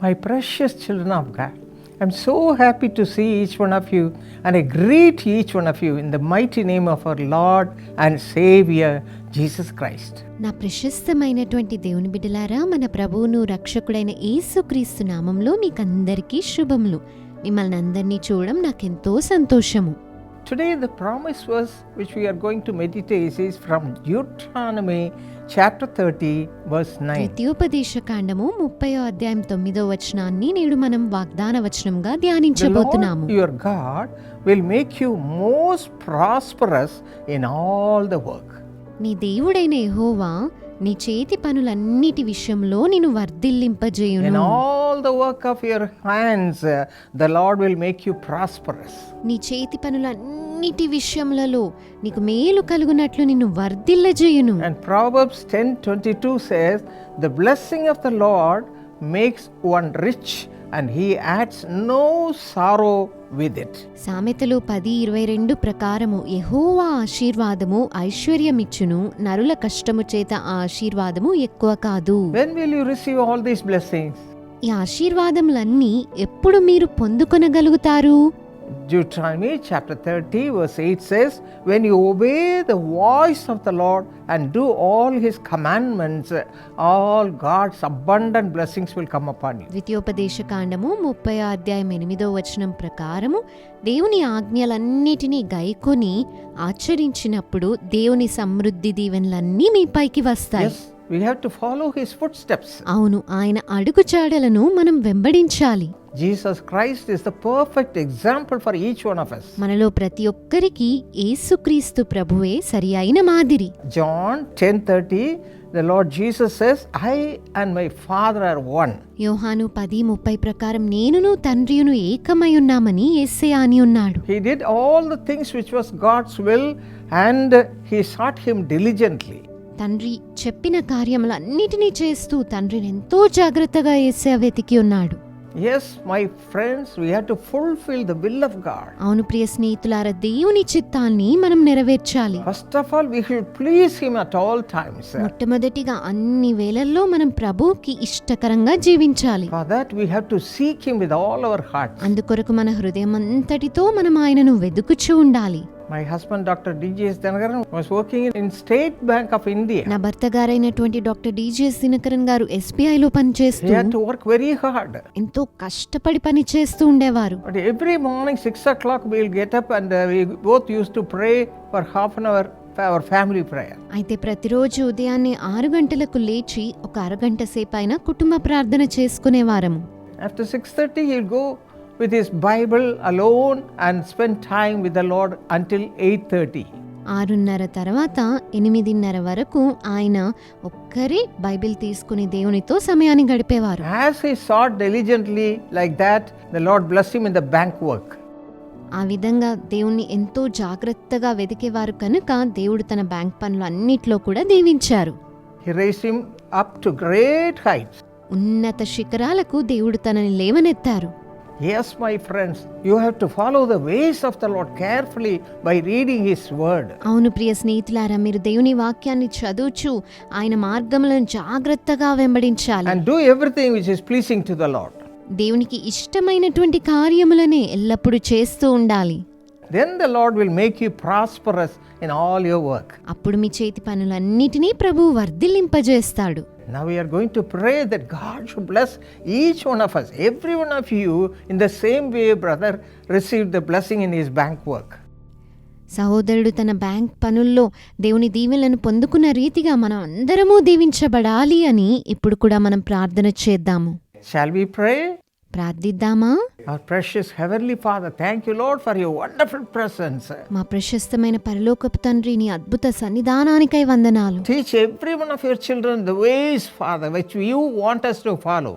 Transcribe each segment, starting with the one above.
My precious children of God, I'm so happy to see each one of you and I greet each one of you in the mighty name of our Lord and Savior Jesus Christ. నా ప్రశస్తమైనటువంటి దేవుని బిడ్డలారా మన ప్రభువును రక్షకుడైన యేసుక్రీస్తు నామంలో మీకందరికీ శుభములు మిమ్మల్ని అందరినీ చూడడం నాకెంతో సంతోషము Today, the promise verse which we are going to meditate is from Deuteronomy chapter 30, verse 9. ద్వితీయోపదేశ కాండము ముప్పై అధ్యాయం తొమ్మిదో వచనాన్ని నేడు మనం వాగ్దాన వచనంగా ధ్యానించబోతున్నాము your God will make you most prosperous in all the work. నీ దేవుడైన యెహోవా నీ చేతి పనులన్నిటి విషయంలో నిన్ను వర్ధిల్లింపజేయును all the work of your hands, uh, the Lord will make you prosperous. నీ చేతి పనులన్నిటి విషయములలో నీకు మేలు కలుగునట్లు నిన్ను వర్ధిల్లజేయును And Proverbs 10:22 says, "The blessing of the Lord makes one rich, and he adds no sorrow with it." సామెతలు పది ఇరవై రెండు ప్రకారము యెహోవా ఆశీర్వాదము ఐశ్వర్యమిచ్చును నరుల కష్టము చేత ఆ ఆశీర్వాదము ఎక్కువ కాదు When will you receive all these blessings? ఈ ఆశీర్వాదములన్నీ ఎప్పుడు మీరు పొందుకొనగలుగుతారు Deuteronomy chapter 30, verse 8 says, When you obey the voice of the Lord and do all his commandments, all God's abundant blessings will come upon you. ద్వితీయోపదేశ కాండము ముప్పై అధ్యాయం ఎనిమిదో వచనం ప్రకారము దేవుని ఆజ్ఞలన్నిటినీ గైకొని ఆచరించినప్పుడు దేవుని సమృద్ధి దీవెనలన్నీ మీ పైకి వస్తాయి we have to follow his footsteps. అవును ఆయన అడుగుచాడలను మనం వెంబడించాలి Jesus Christ is the perfect example for each one of us. మనలో ప్రతి ఒక్కరికి యేసుక్రీస్తు ప్రభువే సరి అయిన మాదిరి John 10:30 the Lord Jesus says, I and my Father are one. యోహాను పది ముప్పై ప్రకారం నేనును తండ్రియును ఏకమై ఉన్నామని ఎస్సే అని ఉన్నాడు He did all the things which was God's will and he sought him diligently. తండ్రి చెప్పిన కార్యములన్నిటినీ చేస్తూ తండ్రిని ఎంతో జాగ్రత్తగా ఎస్సే వెతికి ఉన్నాడు Yes, my friends, we have to fulfill the will of God. అవును ప్రియ స్నేహితులార దేవుని చిత్తాన్ని మనం నెరవేర్చాలి First of all, we should please Him at all times. మొట్టమొదటిగా అన్ని వేళల్లో మనం ప్రభువుకి ఇష్టకరంగా జీవించాలి For that, we have to seek Him with all our hearts. అందుకొరకు మన హృదయం అంతటితో మనం ఆయనను వెదుకుచూ ఉండాలి my husband doctor DGS Dinakaran was working in State Bank of India నా భర్త గారైనటువంటి డాక్టర్ డిజిఎస్ దినకరన్ గారు ఎస్బిఐ లో పని చేస్తూ had to work very hard ఎంతో కష్టపడి పని చేస్తూ ఉండేవారు. But every morning 6 o'clock we will get up both uh, to pray for half pray hour half family hour అయితే ప్రతిరోజు ఉదయాన్నే ఆరు గంటలకు లేచి ఒక అరగంట సేపు అయినా కుటుంబ ప్రార్థన చేసుకునేవారము. వారము after six thirty go with his Bible alone and spend time with the Lord until eight thirty ఆరున్నర తర్వాత ఎనిమిదిన్నర వరకు ఆయన ఒక్కరి బైబిల్ తీసుకుని దేవునితో సమయాన్ని గడిపేవారు. As he sat diligently like that the Lord bless him in the bank work ఆ విధంగా దేవుణ్ణి ఎంతో జాగ్రత్తగా వెతికేవారు కనుక దేవుడు తన బ్యాంక్ పనులు అన్నిట్లో కూడా దీవించారు. He up to great heights ఉన్నత శిఖరాలకు దేవుడు తనని లేవనెత్తారు. Yes my friends you have to follow the ways of the Lord carefully by reading his word అవును ప్రియ స్నేహితులారా మీరు దేవుని వాక్యాన్ని చదువుచు ఆయన మార్గములను జాగ్రత్తగా వెంబడించాలి. And do everything which is pleasing to the Lord దేవునికి ఇష్టమైనటువంటి కార్యములనే ఎల్లప్పుడూ చేస్తూ ఉండాలి. Then the Lord will make you prosperous in all your work అప్పుడు మీ చేతి పనులన్నిటినీ ప్రభు వర్ధిల్లింపజేస్తాడు. నా we are going to pray that God should bless each one of us every one of you in the same way brother receive the blessing in his bank work సహోదరుడు తన bank పనుల్లో దేవుని దీవెలను పొందుకున్న రీతిగా మనం అందరము దీవించబడాలి అని ఇప్పుడు కూడా మనం ప్రార్థన చేద్దాము. షాల్ వి ప్రే ప్రార్థిద్దామా Our precious Heavenly Father, thank you, Lord, for your wonderful presence. మా ప్రశస్తమైన పరలోకపు తండ్రి నీ అద్భుత సన్నిధానానికై వందనాలు Teach every one of your children the ways, Father, which you want us to follow.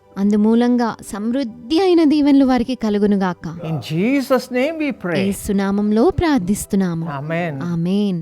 అందుమూలంగా సమృద్ధి అయిన దీవెనలు వారికి కలుగునుగాక In Jesus' name we pray. ఏసునామంలో ప్రార్థిస్తున్నాము Amen. ఆమెన్